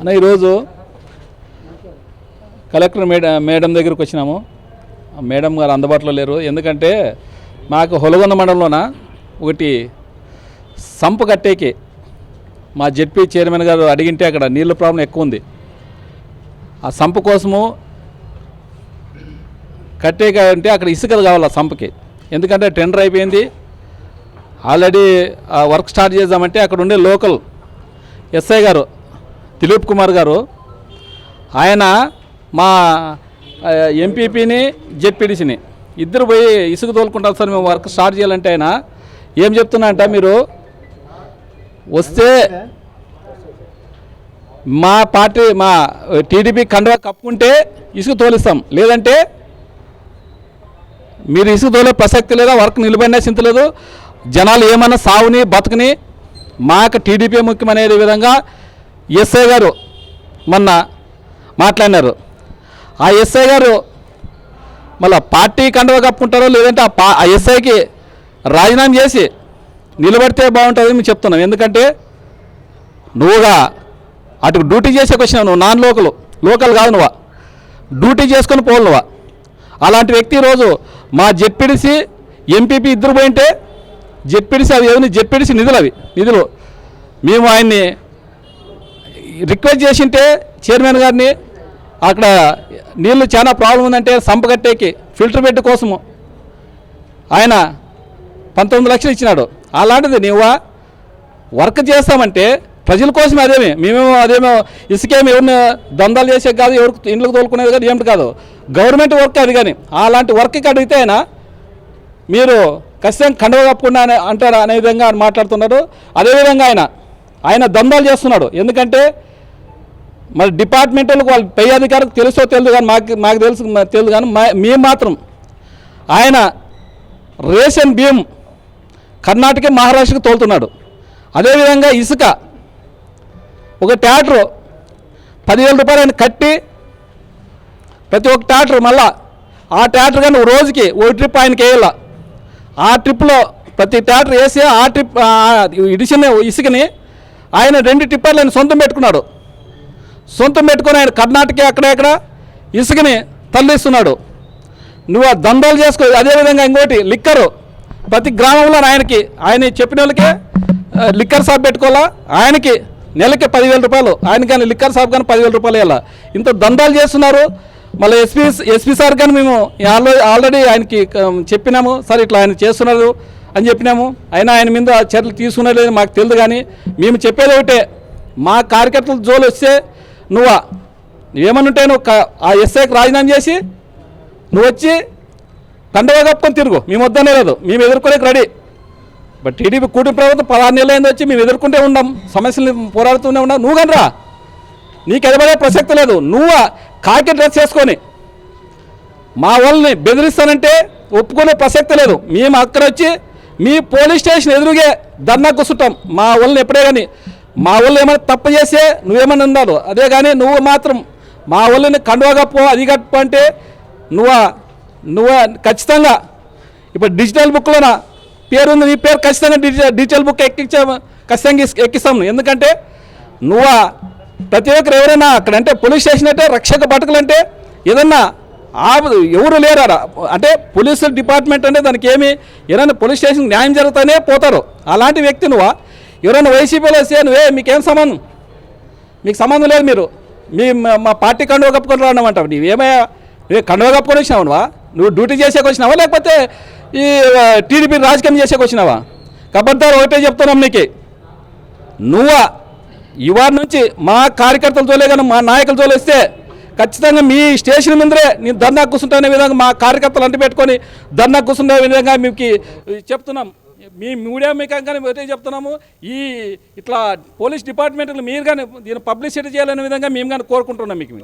అన్న ఈరోజు collector madam madam దగ్గరికి వచ్చినాము. మేడం గారు అందుబాటులో లేరు. ఎందుకంటే మాకు హొలగొండ మండలంలోన ఒకటి సంపు కట్టేకి మా జెడ్పీ చైర్మన్ గారు అడిగింటే అక్కడ నీళ్ళ ప్రాబ్లం ఎక్కువ ఉంది. ఆ సంపు కోసము కట్టేక అంటే అక్కడ ఇసుకలు కావాలి ఆ సంపుకి. ఎందుకంటే టెండర్ అయిపోయింది. ఆల్రెడీ ఆ వర్క్ స్టార్ట్ చేద్దామంటే అక్కడ ఉండే లోకల్ ఎస్ఐ గారు దిలీప్ కుమార్ గారు ఆయన మా ఎంపీపీని జెడ్పీడీసీని ఇద్దరు పోయి ఇసుక తోలుకుంటారు సార్ మేము వర్క్ స్టార్ట్ చేయాలంటే ఆయన. ఏం చెప్తున్నా అంట మీరు? వస్తే మా పార్టీ మా టీడీపీ కండువా కప్పుకుంటే ఇసుక తోలిస్తాం. లేదంటే మీరు ఇసుక తోలే ప్రసక్తి లేదా వర్క్ నిలబడినా చింత లేదు. జనాలు ఏమన్నా సావుని బతుకుని మాకు టీడీపీ ముఖ్యమనే విధంగా ఎస్ఐ గారు మొన్న మాట్లాడినారు. ఆ ఎస్ఐ గారు మళ్ళీ పార్టీ కండవ కప్పుకుంటారో లేదంటే ఆ పా ఆ ఎస్ఐకి రాజీనామా చేసి నిలబడితే బాగుంటుందని మేము చెప్తున్నాం. ఎందుకంటే నువ్వుగా అటు డ్యూటీ చేసేకి వచ్చినావు నువ్వు నాన్ లోకల్ లోకల్ కాదు నువ్వా. డ్యూటీ చేసుకొని పోలు నువ్వా. అలాంటి వ్యక్తి ఈరోజు మా జెప్పిడిసి ఎంపీపీ ఇద్దరు పోయింటే జెప్పిడిసి అవి ఏమైనా జెప్పిడిసి నిధులు అవి నిధులు. మేము ఆయన్ని రిక్వెస్ట్ చేసింటే చైర్మన్ గారిని అక్కడ నీళ్ళు చాలా ప్రాబ్లం ఉందంటే సంపగట్టేకి ఫిల్టర్ బెడ్ కోసము. ఆయన పంతొమ్మిది లక్షలు ఇచ్చినాడు. అలాంటిది నువ్వా వర్క్ చేస్తామంటే ప్రజల కోసమే అదేమి? మేమేమో అదేమో ఇసుకేమి ఎవరిని దందాలు చేసే కాదు ఎవరికి ఇండ్లకు తోలుకునేది కాదు ఏమిటి కాదు. గవర్నమెంట్ వర్క్ అది కానీ. అలాంటి వర్క్కి అడిగితే ఆయన మీరు ఖచ్చితంగా కండవ కప్పకుండా అంటారు అనే విధంగా మాట్లాడుతున్నారు. అదేవిధంగా ఆయన ఆయన దందాలు చేస్తున్నాడు. ఎందుకంటే మరి డిపార్ట్మెంట్ వాళ్ళ వాళ్ళు పై అధికారికి తెలుసో తెలియదు కానీ మాకు మాకు తెలుసు తెలియదు కానీ మా మేము మాత్రం ఆయన రేషన్ బియ్యం కర్ణాటక మహారాష్ట్రకి తోలుతున్నాడు. అదేవిధంగా ఇసుక ఒక ట్యాక్టర్ పదివేల రూపాయలు ఆయన కట్టి ప్రతి ఒక్క ట్యాక్టర్ మళ్ళా ఆ ట్యాక్టర్ కానీ రోజుకి ఓ ట్రిప్ ఆయనకి వేయాల. ఆ ట్రిప్లో ప్రతి ట్యాక్టర్ వేసి ఆ ట్రిప్ ఇడిచిన ఇసుకని ఆయన రెండు టిప్పర్లు ఆయన సొంతం పెట్టుకున్నాడు. సొంతం పెట్టుకొని ఆయన కర్ణాటక అక్కడెక్కడ ఇసుకని తరలిస్తున్నాడు. నువ్వు ఆ దందాలు చేసుకో అదేవిధంగా ఇంకోటి లిక్కరు. ప్రతి గ్రామంలో ఆయనకి ఆయన చెప్పిన వాళ్ళకే లిక్కర్ షాప్ పెట్టుకోవాలా? ఆయనకి నెలకి పదివేల రూపాయలు. ఆయన కానీ లిక్కర్ షాప్ కానీ పదివేల రూపాయలు వేయాల ఇంత దందాలు చేస్తున్నారు. మళ్ళీ ఎస్పీ ఎస్పీ సార్ కానీ మేము ఆల్రెడీ ఆల్రెడీ ఆయనకి చెప్పినాము. సార్ ఇట్లా ఆయన చేస్తున్నారు అని చెప్పినాము. అయినా ఆయన మీద చర్యలు తీసుకున్నది లేదు మాకు తెలియదు కానీ మేము చెప్పేది ఒకటే. మా కార్యకర్తల జోలు వస్తే నువ్వా? నువ్వేమనుంటే నువ్వు క- ఆ ఎస్ఐకి రాజీనామా చేసి నువ్వు వచ్చి కండగా కప్పుకొని తిరుగు. మేము వద్దనే లేదు. మేము ఎదుర్కొనేకి రెడీ. బట్ టీడీపీ కూటమి ప్రభుత్వం పదహారు నెలలు అయింది వచ్చి మేము ఎదుర్కొంటే ఉండం. సమస్యలు పోరాడుతూనే ఉన్నాం నువ్వు కనరా నీకు ఎదబడే ప్రసక్తి లేదు. నువ్వు? కాకి డ్రెస్ చేసుకొని మా వాళ్ళని బెదిరిస్తానంటే ఒప్పుకునే ప్రసక్తి లేదు. మేము అక్కడ వచ్చి మీ పోలీస్ స్టేషన్ ఎదురుగే ధర్నా కూర్చుంటాం. మా వాళ్ళని ఎప్పుడే కానీ మా వాళ్ళు ఏమైనా తప్పు చేస్తే నువ్వేమని ఉన్నాడు అదే కానీ నువ్వు మాత్రం మా వాళ్ళని కండువాగప్పు అది కప్పు అంటే నువ్వు నువ్వు ఖచ్చితంగా. ఇప్పుడు డిజిటల్ బుక్లోన? పేరు ఉంది నీ పేరు ఖచ్చితంగా డిజిటల్ డిజిటల్ బుక్ ఎక్కించా ఖచ్చితంగా ఎక్కిస్తాము ఎందుకంటే నువ్వు ప్రతి ఒక్కరు ఎవరైనా అక్కడ అంటే పోలీస్ స్టేషన్ అంటే రక్షక భటుకులు ఏదన్నా ఆపదు ఎవరు లేరారా అంటే పోలీసు డిపార్ట్మెంట్ అంటే దానికి ఏమి ఏదైనా పోలీస్ స్టేషన్ న్యాయం జరుగుతానే పోతారు. అలాంటి వ్యక్తి నువ్వు? ఎవరైనా వైసీపీలో వస్తే నువ్వే మీకేం సంబంధం? మీకు సంబంధం లేదు మీరు. మీ మా- మా పార్టీ కండువ కప్పుకొని రావడమంటావు నీవేమయ్యా నువ్వు కండువ కప్పుకొని వచ్చినావు? నువ్వు డ్యూటీ చేసేకి వచ్చినావా? లేకపోతే ఈ టీడీపీ రాజకీయం చేసేకి వచ్చినావా? కబడ్దారు ఒకటే చెప్తున్నాం నీకు నువ్వా? ఇవాడి నుంచి మా కార్యకర్తలు జోలే కానీ మా నాయకుల వస్తే ఖచ్చితంగా మీ స్టేషన్ ముందరే నేను ధర్నా కూర్చుంటానే విధంగా మా కార్యకర్తలు అంటి పెట్టుకొని ధర్నా కూర్చుంటే విధంగా మీకు చెప్తున్నాం. మీ మీడియా మీకు కానీ ఒకటే చెప్తున్నాము. ఈ ఇట్లా పోలీస్ డిపార్ట్మెంట్లు మీరు కానీ దీన్ని పబ్లిసిటీ చేయాలనే విధంగా మేము కానీ కోరుకుంటున్నాం మీకు.